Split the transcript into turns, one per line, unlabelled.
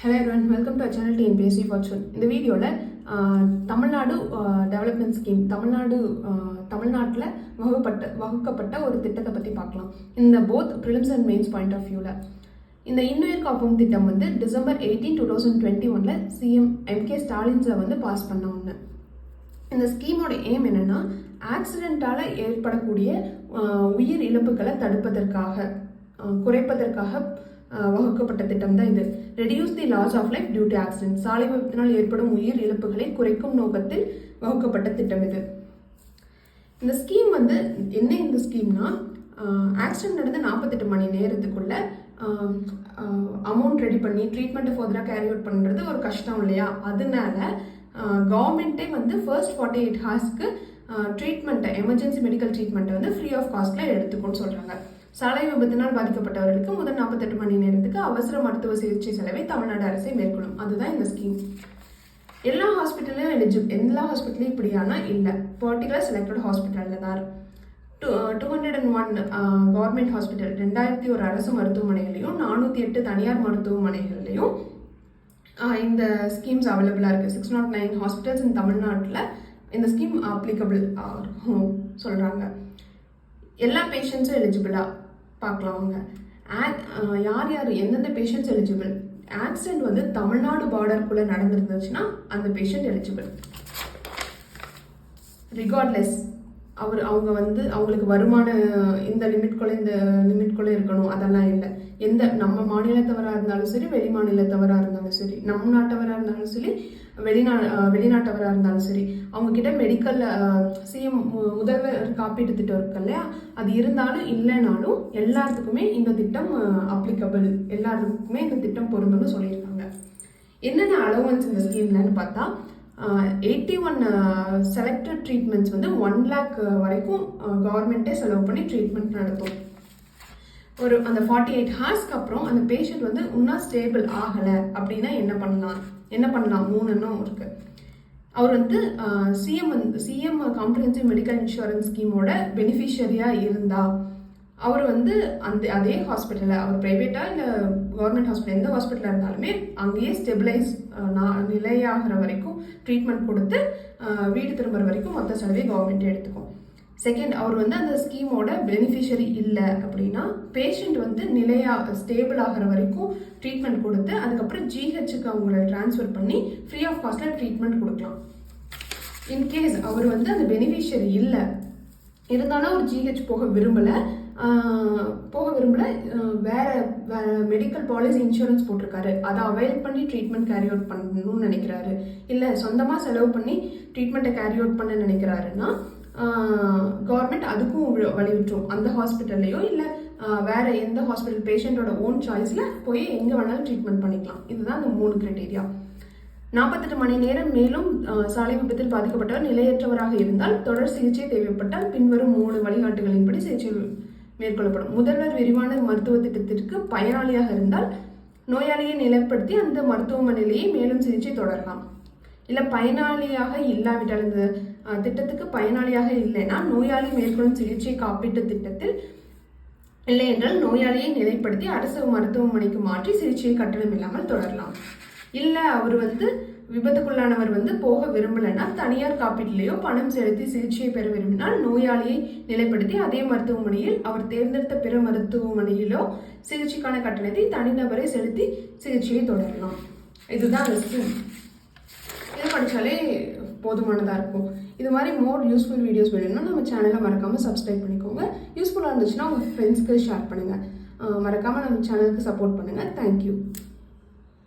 Hello everyone welcome to channel TNPSC fortune இந்த வீடியோவில் Tamil Nadu development scheme Tamil Nadu தமிழ்நாட்டில் வகுப்பட்ட வகுக்கப்பட்ட ஒரு திட்டத்தை பற்றி பார்க்கலாம். இந்த both prelims and mains point of வியூவில் இந்த இன்னுயிர் காப்போம் திட்டம் வந்து December eighteen two thousand twenty ஒனில் சிஎம் எம்கே ஸ்டாலின்ஸை வந்து பாஸ் பண்ண ஒன்று இந்த ஸ்கீமோட எய்ம் என்னென்னா ஆக்சிடெண்ட்டால் ஏற்படக்கூடிய உயிர் இழப்புகளை தடுப்பதற்காக குறைப்பதற்காக வகுக்கப்பட்ட திட்டம் தான் இது. Reduce the loss of life due to accident சாலை விபத்தினால் ஏற்படும் உயிர் இழப்புகளை குறைக்கும் நோக்கத்தில் வகுக்கப்பட்ட திட்டம் இது. இந்த ஸ்கீம் வந்து என்ன இந்த ஸ்கீம்னா ஆக்சிடென்ட் நடந்து நாற்பத்தெட்டு மணி நேரத்துக்குள்ள அமௌண்ட் ரெடி பண்ணி ட்ரீட்மெண்ட்டை ஃபர்தராக கேரி அவுட் பண்ணுறது ஒரு கஷ்டம் இல்லையா? அதனால கவர்மெண்ட்டே வந்து ஃபர்ஸ்ட் ஃபார்ட்டி எயிட் ஹார்ஸ்க்கு ட்ரீட்மெண்ட்டை எமர்ஜென்சி மெடிக்கல் ட்ரீட்மெண்ட்டை வந்து ஃப்ரீ ஆஃப் காஸ்ட்டில் எடுத்துக்கோன்னு சொல்கிறாங்க சாலை விபத்தினால் பாதிக்கப்பட்டவர்களுக்கு முதல் நாற்பத்தெட்டு மணி நேரத்துக்கு அவசர மருத்துவ சிகிச்சை செலவை தமிழ்நாடு அரசே மேற்கொள்ளும். அதுதான் இந்த ஸ்கீம் எல்லா ஹாஸ்பிட்டல்லையும் எலிஜிபிள் எல்லா ஹாஸ்பிட்டலையும் இப்படியானா இல்லை. பர்டிகுலர் செலக்டட் ஹாஸ்பிட்டலில் தான் two two hundred and one government hospital ரெண்டாயிரத்தி ஒரு அரசு மருத்துவமனைகளையும் நானூற்றி எட்டு தனியார் மருத்துவமனைகள்லையும் இந்த ஸ்கீம்ஸ் அவைலபிளாக இருக்குது six naught nine hospitals in தமிழ்நாட்டில் இந்த ஸ்கீம் அப்ளிகபிள் சொல்கிறாங்க எல்லா பேஷண்ட்ஸும் எலிஜிபிளாக பார்க்கலாம் அவங்க யார் யார் எந்தெந்த பேஷண்ட்ஸ் எலிஜிபிள் ஆக்சிடென்ட் வந்து தமிழ்நாடு பார்டருக்குள்ளே நடந்துருந்துச்சுன்னா அந்த பேஷண்ட் எலிஜிபிள் ரிகார்ட்லெஸ் அவர் அவங்க வந்து அவங்களுக்கு வருமான இந்த லிமிட்குள்ளே இந்த லிமிட்குள்ளே இருக்கணும். அதெல்லாம் இல்லை. எந்த நம்ம மாநிலத்தவராக இருந்தாலும் சரி வெளி மாநிலத்தவராக இருந்தாலும் சரி நம் நாட்டவராக இருந்தாலும் சரி வெளிநா வெளிநாட்டவராக இருந்தாலும் சரி அவங்கக்கிட்ட மெடிக்கலில் சிஎம் முதல்வர் காப்பீட்டு திட்டம் இருக்கு இல்லையா? அது இருந்தாலும் இல்லைனாலும் எல்லாத்துக்குமே இந்த திட்டம் அப்ளிகபிள் எல்லாருக்குமே இந்த திட்டம் பொருந்தும்னு சொல்லியிருக்காங்க. என்னென்ன அலோவன்ஸ் இந்த ஸ்கீம்லன்னு பார்த்தா எயிட்டி ஒன் செலக்டட் ட்ரீட்மெண்ட்ஸ் வந்து ஒன் லேக் வரைக்கும் கவர்மெண்ட்டே செலவு பண்ணி ட்ரீட்மெண்ட் நடத்தும். ஒரு அந்த ஃபார்ட்டி எயிட் ஹார்ஸ்க்கு அப்புறம் அந்த பேஷண்ட் வந்து இன்னும் ஸ்டேபிள் ஆகலை அப்படின்னா என்ன பண்ணலாம்? என்ன பண்ணலாம்? மூணு எண்ணம் இருக்கு. அவர் வந்து சிஎம் வந்து சிஎம் காம்ப்ரிஹென்சிவ் மெடிக்கல் இன்சூரன்ஸ் ஸ்கீமோட பெனிஃபிஷரியாக இருந்தால் அவர் வந்து அந்த அதே ஹாஸ்பிட்டலில் அவர் ப்ரைவேட்டாக இல்லை கவர்மெண்ட் ஹாஸ்பிட்டல் எந்த ஹாஸ்பிட்டலில் இருந்தாலுமே அங்கேயே ஸ்டெபிளைஸ் நிலையாகிற வரைக்கும் ட்ரீட்மெண்ட் கொடுத்து வீடு திரும்புகிற வரைக்கும் மொத்த செலவே கவர்மெண்ட்டே எடுத்துக்கும். செகண்ட் அவர் வந்து அந்த ஸ்கீமோட பெனிஃபிஷரி இல்லை அப்படின்னா பேஷண்ட் வந்து நிலையா ஸ்டேபிள் ஆகிற வரைக்கும் ட்ரீட்மெண்ட் கொடுத்து அதுக்கப்புறம் ஜிஹெச்சுக்கு அவங்கள ட்ரான்ஸ்ஃபர் பண்ணி ஃப்ரீ ஆஃப் காஸ்ட்டில் ட்ரீட்மெண்ட் கொடுக்கலாம். இன்கேஸ் அவர் வந்து அந்த பெனிஃபிஷரி இல்லை இருந்தாலும் அவர் ஜிஹெச் போக விரும்பலை போக விரும்பல. வேற வேற மெடிக்கல் பாலிசி இன்சூரன்ஸ் போட்டிருக்காரு. அதை அவைல் பண்ணி ட்ரீட்மெண்ட் கேரி அவுட் பண்ணணும்னு நினைக்கிறாரு. இல்லை சொந்தமாக செலவு பண்ணி ட்ரீட்மெண்ட்டை கேரி அவுட் பண்ண நினைக்கிறாருன்னா கவர்மெண்ட் அதுக்கும் வழிவிட்டுரும் அந்த ஹாஸ்பிட்டல்லையோ இல்லை வேற எந்த ஹாஸ்பிட்டல் பேஷண்ட்டோட ஓன் சாய்ஸில் போய் எங்கே வேணாலும் ட்ரீட்மெண்ட் பண்ணிக்கலாம். இதுதான் அந்த மூணு கிரைட்டீரியா நாற்பத்தெட்டு மணி நேரம் மேலும் சாலை விபத்தில் பாதிக்கப்பட்டவர் நிலையற்றவராக இருந்தால் தொடர் சிகிச்சை தேவைப்பட்டால் பின்வரும் மூணு வழிகாட்டுகளின்படி சிகிச்சை மேற்கொள்ளப்படும். முதல்வர் விரிவான மருத்துவ திட்டத்திற்கு பயனாளியாக இருந்தால் நோயாளியை நிலைப்படுத்தி அந்த மருத்துவமனையிலேயே மேலும் சிகிச்சை தொடரலாம். இல்லை பயனாளியாக இல்லாவிட்டால் இந்த திட்டத்துக்கு பயனாளியாக இல்லைன்னா நோயாளி மேற்கொள்ளும் சிகிச்சை காப்பீட்டு திட்டத்தில் இல்லை என்றால் நோயாளியை நிலைப்படுத்தி அரசு மருத்துவமனைக்கு மாற்றி சிகிச்சையை கட்டணம் இல்லாமல் தொடரலாம். இல்லை அவர் வந்து விபத்துக்குள்ளானவர் வந்து போக விரும்பலைன்னா தனியார் காப்பீட்டிலேயோ பணம் செலுத்தி சிகிச்சையை பெற விரும்பினால் நோயாளியை நிலைப்படுத்தி அதே மருத்துவமனையில் அவர் தேர்ந்தெடுத்த பிற மருத்துவமனையிலோ சிகிச்சைக்கான கட்டணத்தை தனிநபரை செலுத்தி சிகிச்சையை தொடரலாம். இதுதான் அந்த இது படித்தாலே போதுமானதாக இருக்கும். இது மாதிரி மோர் யூஸ்ஃபுல் வீடியோஸ் வேணும்னா நம்ம சேனலை மறக்காமல் சப்ஸ்கிரைப் பண்ணிக்கோங்க. யூஸ்ஃபுல்லாக இருந்துச்சுன்னா உங்கள் ஃப்ரெண்ட்ஸ்க்கு ஷேர் பண்ணுங்கள் மறக்காமல் நம்ம சேனலுக்கு சப்போர்ட் பண்ணுங்கள் தேங்க்யூ